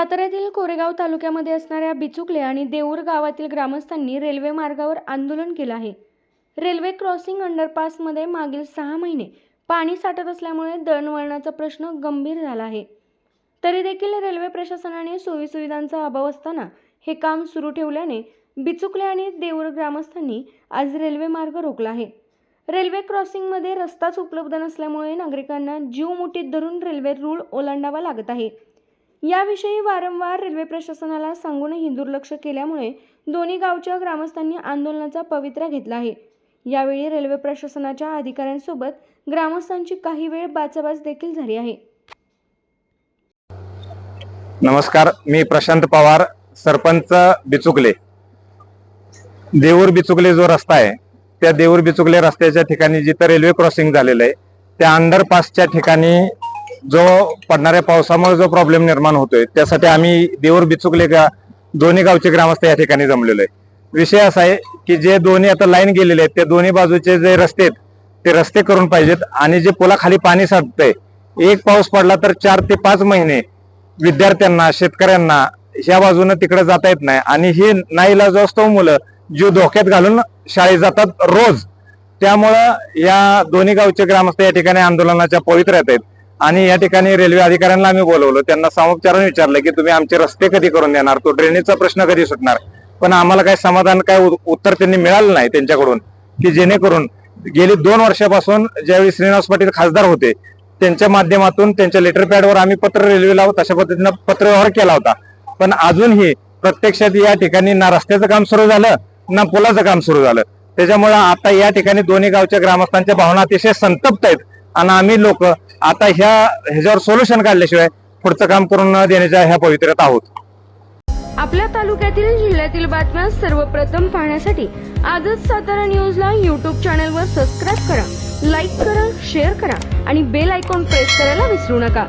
साताऱ्यातील कोरेगाव तालुक्यामध्ये असणाऱ्या बिचुकले आणि देऊर गावातील ग्रामस्थांनी रेल्वे मार्गावर आंदोलन केलं आहे. रेल्वे क्रॉसिंग अंडरपासमध्ये मागील सहा महिने पाणी साठत असल्यामुळे दळणवळणाचा प्रश्न गंभीर झाला आहे. तरी देखील रेल्वे प्रशासनाने सोयीसुविधांचा अभाव असताना हे काम सुरू ठेवल्याने बिचुकले आणि देऊर ग्रामस्थांनी आज रेल्वे मार्ग रोखला आहे. रेल्वे क्रॉसिंगमध्ये रस्ताच उपलब्ध नसल्यामुळे नागरिकांना जीव मुठीत धरून रेल्वे रूळ ओलांडावा लागत आहे. याविषयी वारंवार रेल्वे प्रशासनाला सांगूनही दुर्लक्ष केल्यामुळे दोन्ही गावच्या ग्रामस्थांनी आंदोलनाचा पवित्रा घेतला आहे. यावेळी रेल्वे प्रशासनाच्या अधिकाऱ्यांसोबत ग्रामस्थांची काही वेळ बाचाबाच देखील झाली आहे. नमस्कार मी प्रशांत पवार सरपंच बिचुकले. देऊर बिचुकले जो रस्ता आहे त्या देऊर बिचुकले रस्त्याच्या ठिकाणी जिथं रेल्वे क्रॉसिंग झालेलं आहे त्या अंडरपासच्या ठिकाणी जो पडणाऱ्या पावसामुळे जो प्रॉब्लेम निर्माण होतोय त्यासाठी आम्ही देऊर बिचुकले का दोन्ही गावचे ग्रामस्थ या ठिकाणी जमलेलो आहे. विषय असा आहे की जे दोन्ही आता लाईन गेलेले आहेत त्या दोन्ही बाजूचे जे रस्ते आहेत ते रस्ते करून पाहिजेत आणि जे पुलाखाली पाणी साधतंय एक पाऊस पडला तर चार ते पाच महिने विद्यार्थ्यांना शेतकऱ्यांना ह्या बाजूने तिकडे जाता येत नाही. आणि हे नाईला जो असतो मुलं जीव धोक्यात घालून शाळेत जातात रोज. त्यामुळं या दोन्ही गावचे ग्रामस्थ या ठिकाणी आंदोलनाच्या पवित्र्यात आहेत. आणि या ठिकाणी रेल्वे अधिकाऱ्यांना आम्ही बोलवलं. त्यांना सामोपचारून विचारलं की तुम्ही आमचे रस्ते कधी करून देणार? तो ड्रेनेजचा प्रश्न कधी सुटणार? पण आम्हाला काही समाधान काय उत्तर त्यांनी मिळालं नाही त्यांच्याकडून की जेणेकरून गेली दोन वर्षापासून ज्यावेळी श्रीनिवास पाटील खासदार होते त्यांच्या माध्यमातून त्यांच्या लेटर पॅडवर आम्ही पत्र रेल्वेला तशा पद्धतीनं पत्रव्यवहार केला होता. पण अजूनही प्रत्यक्षात या ठिकाणी ना रस्त्याचं काम सुरू झालं ना पुलाचं काम सुरू झालं. त्याच्यामुळे आता या ठिकाणी दोन्ही गावच्या ग्रामस्थांच्या भावना अतिशय संतप्त आहेत. आणि आम्ही लोक आता ह्या ह्याच्यावर सोल्युशन काढल्याशिवाय पुढचं काम करून न देण्याच्या ह्या पवित्र्यात आहोत. आपल्या तालुक्यातील जिल्ह्यातील बातम्या सर्वप्रथम पाहण्यासाठी आजच सातारा न्यूजला चॅनल चॅनलवर सबस्क्राईब करा लाईक करा शेअर करा आणि बेल आयकॉन प्रेस करायला विसरू नका.